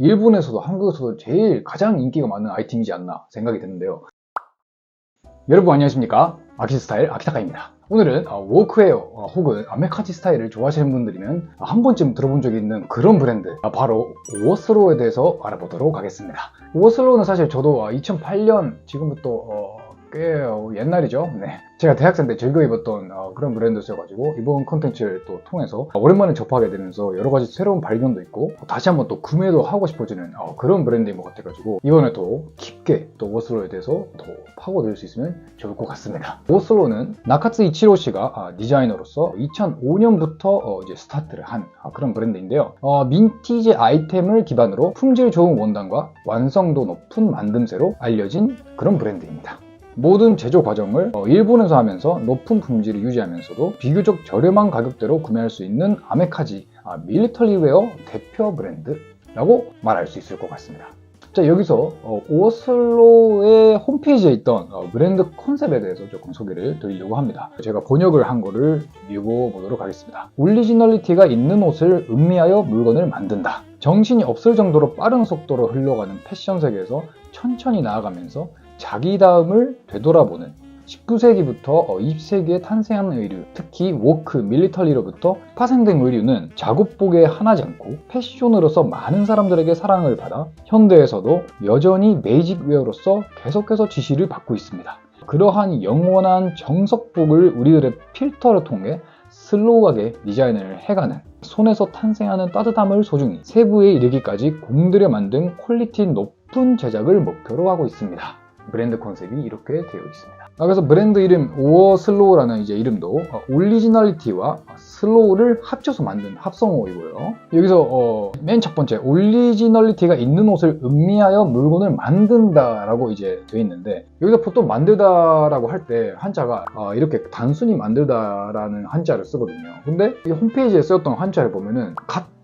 일본에서도 한국에서도 제일 가장 인기가 많은 아이템이지 않나 생각이 드는데요. 여러분 안녕하십니까? 아키스타일 아키타카입니다. 오늘은 어, 워크웨어 어, 혹은 아메카지 스타일을 좋아하시는 분들이면 한 번쯤 들어본 적이 있는 그런 브랜드 아, 바로 오스로에 대해서 알아보도록 하겠습니다. 오스로는 사실 저도 2008년 지금부터 어, 꽤 어, 옛날이죠. 네. 제가 대학생 때 즐겨 입었던 어, 그런 브랜드였어가지고 이번 컨텐츠를 또 통해서 오랜만에 접하게 되면서 여러 가지 새로운 발견도 있고 다시 한번 또 구매도 하고 싶어지는 어, 그런 브랜드인 것 같아가지고 이번에 또 깊게 또 오슬로에 대해서 더 파고들 수 있으면 좋을 것 같습니다. 오슬로는 나카츠 이치로 씨가 아, 디자이너로서 2005년부터 이제 스타트를 한 아, 그런 브랜드인데요. 어, 민티지 아이템을 기반으로 품질 좋은 원단과 완성도 높은 만듦새로 알려진 그런 브랜드입니다. 모든 제조 과정을 어, 일본에서 하면서 높은 품질을 유지하면서도 비교적 저렴한 가격대로 구매할 수 있는 아메카지 아, 밀리터리웨어 대표 브랜드라고 말할 수 있을 것 같습니다. 자 여기서 어, 오슬로의 홈페이지에 있던 어, 브랜드 컨셉에 대해서 조금 소개를 드리려고 합니다. 제가 번역을 한 거를 읽어보도록 하겠습니다. 올리지널리티가 있는 옷을 음미하여 물건을 만든다. 정신이 없을 정도로 빠른 속도로 흘러가는 패션 세계에서 천천히 나아가면서 자기 다음을 되돌아보는 19세기부터 20세기에 탄생한 의류, 특히 워크, 밀리터리로부터 파생된 의류는 작업복에 하나지 않고 패션으로서 많은 사람들에게 사랑을 받아 현대에서도 여전히 메이직웨어로서 계속해서 지시를 받고 있습니다. 그러한 영원한 정석복을 우리들의 필터를 통해 슬로우하게 디자인을 해가는 손에서 탄생하는 따뜻함을 소중히 세부에 이르기까지 공들여 만든 퀄리티 높은 제작을 목표로 하고 있습니다. 브랜드 컨셉이 이렇게 되어 있습니다. 아, 그래서 브랜드 이름 오어 슬로우라는 이제 이름도 어, 올리지널리티와 슬로우를 합쳐서 만든 합성어이고요. 여기서 어, 맨 첫 번째 올리지널리티가 있는 옷을 음미하여 물건을 만든다라고 이제 되어 있는데 여기서 보통 만들다라고 할 때 한자가 어, 이렇게 단순히 만들다라는 한자를 쓰거든요. 근데 이 홈페이지에 쓰였던 한자를 보면은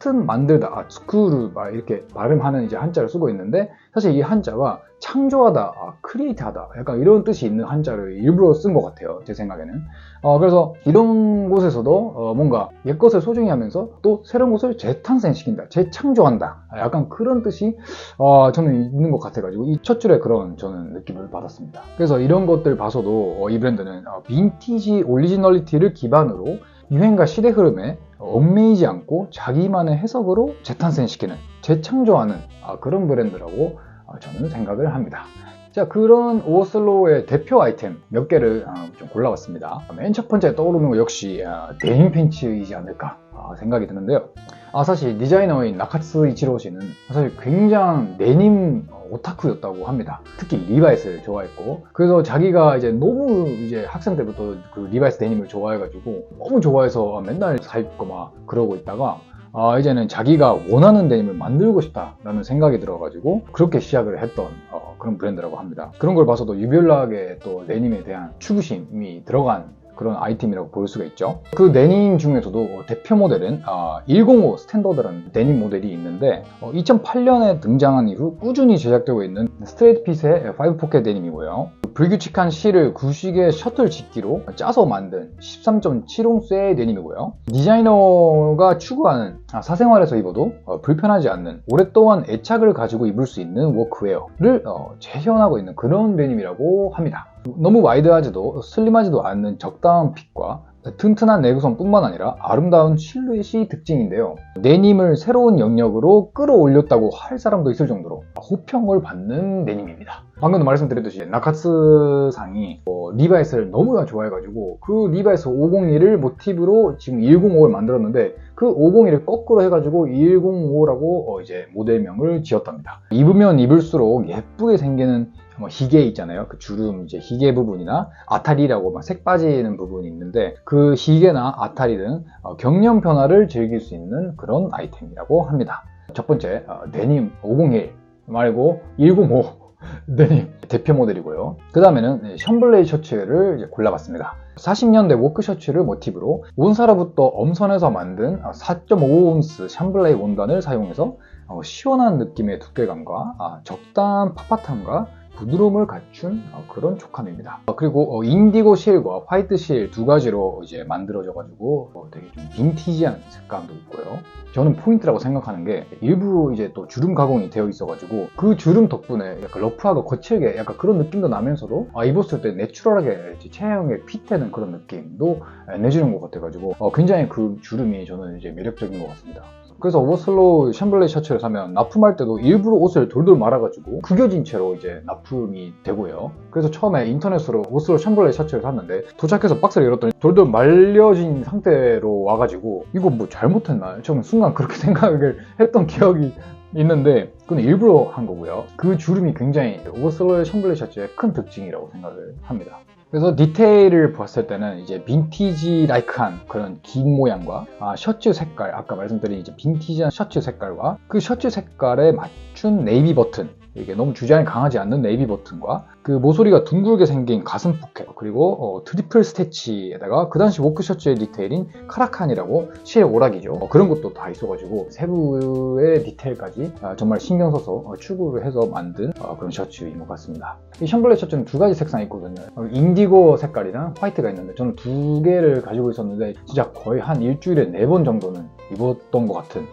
같은 만들다, 아, 스크루 막 이렇게 발음하는 이제 한자를 쓰고 있는데 사실 이 한자가 창조하다, 아, 크리에이트하다 약간 이런 뜻이 있는 한자를 일부러 쓴 것 같아요 제 생각에는. 어, 그래서 이런 곳에서도 어, 뭔가 옛것을 소중히 하면서 또 새로운 것을 재탄생시킨다 재창조한다 약간 그런 뜻이 어, 저는 있는 것 같아가지고 이 첫 줄에 그런 저는 느낌을 받았습니다. 그래서 이런 것들 봐서도 어, 이 브랜드는 어, 빈티지 오리지널리티를 기반으로 유행과 시대 흐름에 얽매이지 않고 자기만의 해석으로 재탄생시키는 재창조하는 아, 그런 브랜드라고 어, 저는 생각을 합니다. 자 그런 오슬로의 대표 아이템 몇 개를 어, 좀 골라봤습니다. 맨 첫 번째 떠오르는 거 역시 어, 데님 팬츠이지 않을까 생각이 드는데요. 아 사실 디자이너인 나카츠 이치로 씨는 사실 굉장히 데님 오타쿠였다고 합니다. 특히 리바이스를 좋아했고 그래서 자기가 이제 너무 이제 학생 때부터 그 리바이스 데님을 좋아해가지고 너무 좋아해서 맨날 사입고 막 그러고 있다가 아, 이제는 자기가 원하는 데님을 만들고 싶다라는 생각이 들어가지고 그렇게 시작을 했던 어, 그런 브랜드라고 합니다. 그런 걸 봐서도 유별나게 또 데님에 대한 추구심이 들어간 그런 아이템이라고 볼 수가 있죠. 그 데님 중에서도 대표 모델은 105 아, 스탠더드라는 데님 모델이 있는데 2008년에 어, 등장한 이후 꾸준히 제작되고 있는 스트레이트 핏의 5 포켓 데님이고요. 불규칙한 실을 구식의 셔틀 짓기로 짜서 만든 13.7옹스의 데님이고요. 디자이너가 추구하는 아, 사생활에서 입어도 어, 불편하지 않는 오랫동안 애착을 가지고 입을 수 있는 워크웨어를 어, 재현하고 있는 그런 데님이라고 합니다. 너무 와이드하지도 슬림하지도 않는 적당한 핏과 튼튼한 내구성 뿐만 아니라 아름다운 실루엣이 특징인데요. 데님을 새로운 영역으로 끌어올렸다고 할 사람도 있을 정도로 호평을 받는 데님입니다. 방금도 말씀드렸듯이 나카츠 상이 뭐 리바이스를 너무나 좋아해가지고 그 리바이스 501을 모티브로 지금 105를 만들었는데 그 501을 거꾸로 해가지고 105라고 어 이제 모델명을 지었답니다. 입으면 입을수록 예쁘게 생기는 뭐 희게 있잖아요. 그 주름 이제 희게 부분이나 아타리라고 막 색 빠지는 부분이 있는데 그 희게나 아타리 등 어, 경련 변화를 즐길 수 있는 그런 아이템이라고 합니다. 첫 번째 어, 데님 501 말고 105 데님 대표 모델이고요. 그 다음에는 션블레이 셔츠를 골라봤습니다. 40년대 워크 셔츠를 모티브로 온사로부터 엄선해서 만든 4.5온스 샴블레이 원단을 사용해서 어, 시원한 느낌의 두께감과 아, 적당한 빳빳함과 부드러움을 갖춘 어, 그런 촉감입니다. 어, 그리고 어, 인디고 실과 화이트 실 두 가지로 이제 만들어져 가지고 어, 되게 좀 빈티지한 색감도 있고요. 저는 포인트라고 생각하는 게 일부러 이제 또 주름 가공이 되어 있어 가지고 그 주름 덕분에 약간 러프하고 거칠게 약간 그런 느낌도 나면서도 아, 입었을 때 내추럴하게 체형에 핏되는 그런 느낌도 내주는 것 같아 가지고 어, 굉장히 그 주름이 저는 이제 매력적인 것 같습니다. 그래서 오버슬로우 샴블레 셔츠를 사면 납품할 때도 일부러 옷을 돌돌 말아가지고 구겨진 채로 이제 납품이 되고요. 그래서 처음에 인터넷으로 오버슬로우 샴블레 셔츠를 샀는데 도착해서 박스를 열었더니 돌돌 말려진 상태로 와가지고 이거 뭐 잘못했나? 저는 순간 그렇게 생각을 했던 기억이 있는데 그건 일부러 한 거고요. 그 주름이 굉장히 오버슬로우 샴블레 셔츠의 큰 특징이라고 생각을 합니다. 그래서 디테일을 봤을 때는 이제 빈티지 라이크한 그런 긴 모양과 아, 셔츠 색깔 아까 말씀드린 이제 빈티지한 셔츠 색깔과 그 셔츠 색깔에 맞 춘 네이비 버튼. 이게 너무 주장이 강하지 않는 네이비 버튼과 그 모서리가 둥글게 생긴 가슴 포켓 그리고 어, 트리플 스태치에다가 그 당시 워크 셔츠의 디테일인 카라칸이라고 시의 오락이죠. 어, 그런 것도 다 있어가지고 세부의 디테일까지 아, 정말 신경 써서 어, 추구를 해서 만든 어, 그런 셔츠인 것 같습니다. 이 샴블레 셔츠는 두 가지 색상이 있거든요. 어, 인디고 색깔이랑 화이트가 있는데 저는 두 개를 가지고 있었는데 진짜 거의 한 일주일에 네 번 정도는 입었던 것 같은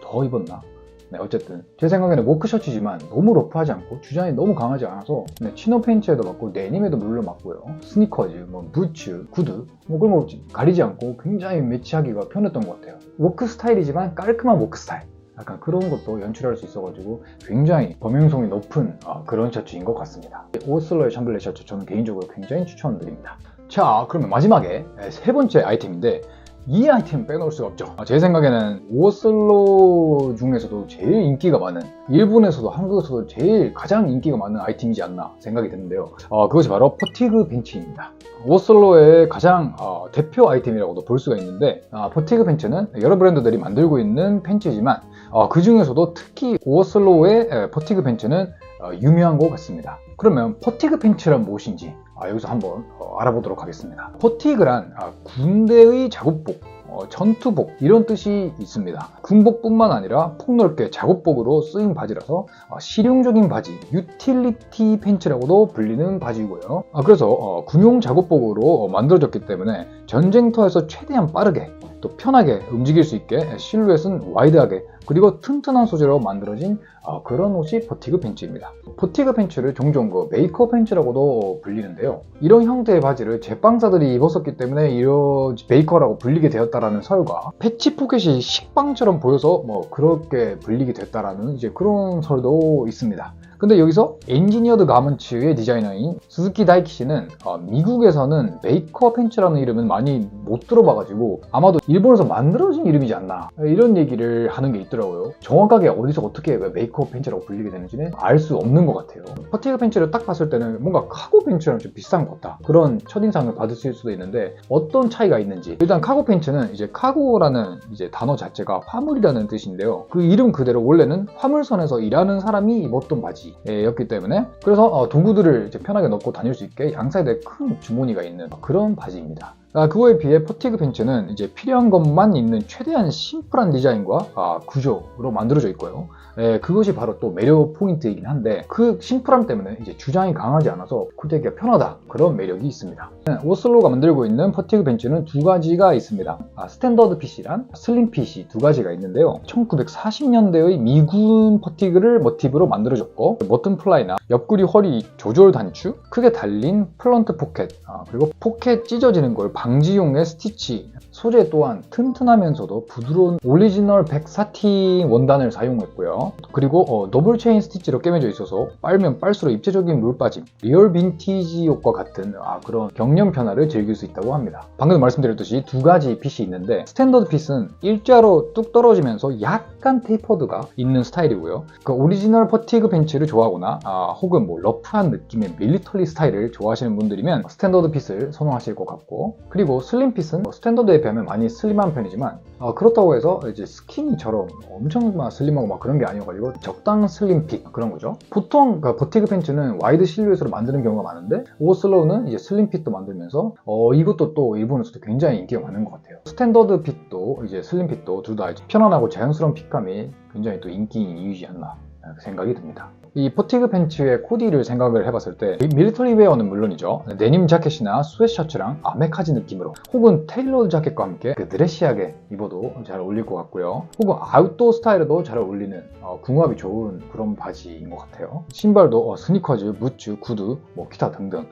더 입었나? 네, 어쨌든 제 생각에는 워크 셔츠지만 너무 러프하지 않고 주장이 너무 강하지 않아서 네, 치노 팬츠에도 맞고 데님에도 물론 맞고요. 스니커즈, 뭐 부츠, 구두 뭐 그런 거 가리지 않고 굉장히 매치하기가 편했던 것 같아요. 워크 스타일이지만 깔끔한 워크 스타일. 약간 그런 것도 연출할 수 있어가지고 굉장히 범용성이 높은 아, 그런 셔츠인 것 같습니다. 오슬러의 샴블레 셔츠 저는 개인적으로 굉장히 추천드립니다. 자 그러면 마지막에 세 번째 아이템인데 이 아이템 빼놓을 수가 없죠. 아, 제 생각에는 오슬로 중에서도 제일 인기가 많은 일본에서도 한국에서도 제일 가장 인기가 많은 아이템이지 않나 생각이 드는데요. 어, 그것이 바로 퍼티그 벤츠입니다. 오슬로의 가장 어, 대표 아이템이라고도 볼 수가 있는데 어, 퍼티그 벤츠는 여러 브랜드들이 만들고 있는 팬츠지만 어, 그 중에서도 특히 오슬로의 퍼티그 벤츠는 어, 유명한 것 같습니다. 그러면 퍼티그 팬츠란 무엇인지 아, 여기서 한번 어, 알아보도록 하겠습니다. 퍼티그란 아, 군대의 작업복, 어, 전투복 이런 뜻이 있습니다. 군복뿐만 아니라 폭넓게 작업복으로 쓰인 바지라서 어, 실용적인 바지, 유틸리티 팬츠라고도 불리는 바지고요. 아, 그래서 어, 군용 작업복으로 어, 만들어졌기 때문에 전쟁터에서 최대한 빠르게 또 편하게 움직일 수 있게 실루엣은 와이드하게 그리고 튼튼한 소재로 만들어진 어, 그런 옷이 버티그 팬츠입니다. 버티그 팬츠를 종종 그 메이커 팬츠라고도 불리는데요. 이런 형태의 바지를 제빵사들이 입었었기 때문에 이런 메이커라고 불리게 되었다 라는 설과 패치 포켓이 식빵처럼 보여서 뭐 그렇게 불리게 됐다라는 이제 그런 설도 있습니다. 근데 여기서 엔지니어드 가먼츠의 디자이너인 스즈키 다이키 씨는 어, 미국에서는 메이커 팬츠라는 이름은 많이 못 들어봐가지고 아마도 일본에서 만들어진 이름이지 않나 이런 얘기를 하는 게 있더라고요. 정확하게 어디서 어떻게 메이커 팬츠라고 불리게 되는지는 알 수 없는 것 같아요. 퍼티그 팬츠를 딱 봤을 때는 뭔가 카고 팬츠랑 좀 비슷한 것 같다. 그런 첫인상을 받으실 수도 있는데 어떤 차이가 있는지 일단 카고 팬츠는 이제 카고라는 이제 단어 자체가 화물이라는 뜻인데요. 그 이름 그대로 원래는 화물선에서 일하는 사람이 입었던 바지. 였기 때문에 그래서 어, 도구들을 이제 편하게 넣고 다닐 수 있게 양 사이드에 큰 주머니가 있는 그런 바지입니다. 아, 그거에 비해 퍼티그 벤츠는 이제 필요한 것만 있는 최대한 심플한 디자인과 아, 구조로 만들어져 있고요. 예, 그것이 바로 또 매력 포인트이긴 한데 그 심플함 때문에 이제 주장이 강하지 않아서 구대기가 편하다 그런 매력이 있습니다. 네, 오슬로가 만들고 있는 퍼티그 벤츠는 두 가지가 있습니다. 아, 스탠더드 핏이란 슬림 핏이 두 가지가 있는데요. 1940년대의 미군 퍼티그를 모티브로 만들어졌고 버튼 플라이나 옆구리 허리 조절 단추, 크게 달린 플런트 포켓, 아, 그리고 포켓 찢어지는 걸 방지용의 스티치, 소재 또한 튼튼하면서도 부드러운 오리지널 백사틴 원단을 사용했고요. 그리고 어, 더블 체인 스티치로 꿰매져 있어서 빨면 빨수록 입체적인 물 빠짐, 리얼 빈티지 옷과 같은 아, 그런 경련 변화를 즐길 수 있다고 합니다. 방금 말씀드렸듯이 두 가지 핏이 있는데 스탠더드 핏은 일자로 뚝 떨어지면서 약간 테이퍼드가 있는 스타일이고요. 그 오리지널 퍼티그 벤츠를 좋아하거나 아, 혹은 뭐 러프한 느낌의 밀리터리 스타일을 좋아하시는 분들이면 스탠더드 핏을 선호하실 것 같고 그리고 슬림 핏은 뭐 스탠더드에 비하면 많이 슬림한 편이지만 어, 그렇다고 해서 이제 스키니처럼 엄청 막 슬림하고 막 그런 게 아니어가지고 적당 슬림 핏 그런 거죠. 보통 그 버티그 팬츠는 와이드 실루엣으로 만드는 경우가 많은데 오슬로우는 이제 슬림 핏도 만들면서 어, 이것도 또 일본에서도 굉장히 인기가 많은 것 같아요. 스탠더드 핏도 이제 슬림 핏도 둘 다 편안하고 자연스러운 핏감이 굉장히 또 인기인 이유이지 않나 생각이 듭니다. 이 포티그 팬츠의 코디를 생각을 해봤을 때 밀리터리 웨어는 물론이죠. 데님 자켓이나 스웨셔츠랑 아메카지 느낌으로 혹은 테일러드 자켓과 함께 그 드레시하게 입어도 잘 어울릴 것 같고요. 혹은 아웃도어 스타일에도 잘 어울리는 어, 궁합이 좋은 그런 바지인 것 같아요. 신발도 어, 스니커즈, 부츠, 구두, 뭐 기타 등등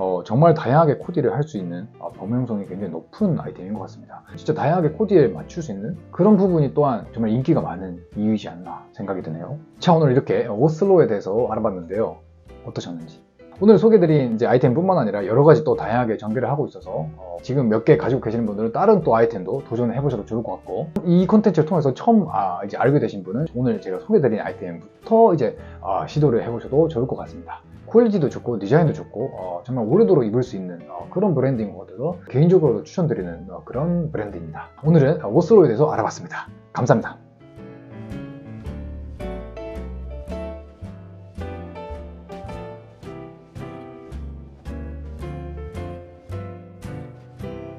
어, 정말 다양하게 코디를 할 수 있는 어, 범용성이 굉장히 높은 아이템인 것 같습니다. 진짜 다양하게 코디에 맞출 수 있는 그런 부분이 또한 정말 인기가 많은 이유이지 않나 생각이 드네요. 자 오늘 이렇게 오슬로에 대해서 알아봤는데요. 어떠셨는지? 오늘 소개드린 이제 아이템뿐만 아니라 여러 가지 또 다양하게 전개를 하고 있어서 어, 지금 몇 개 가지고 계시는 분들은 다른 또 아이템도 도전해 보셔도 좋을 것 같고 이 콘텐츠를 통해서 처음 아, 이제 알게 되신 분은 오늘 제가 소개드린 아이템부터 이제 아, 시도를 해보셔도 좋을 것 같습니다. 퀄리티도 좋고 디자인도 좋고 어, 정말 오래도록 입을 수 있는 어, 그런 브랜드인 것 같아서 개인적으로 추천드리는 어, 그런 브랜드입니다. 오늘은 워스로에 대해서 알아봤습니다. 감사합니다.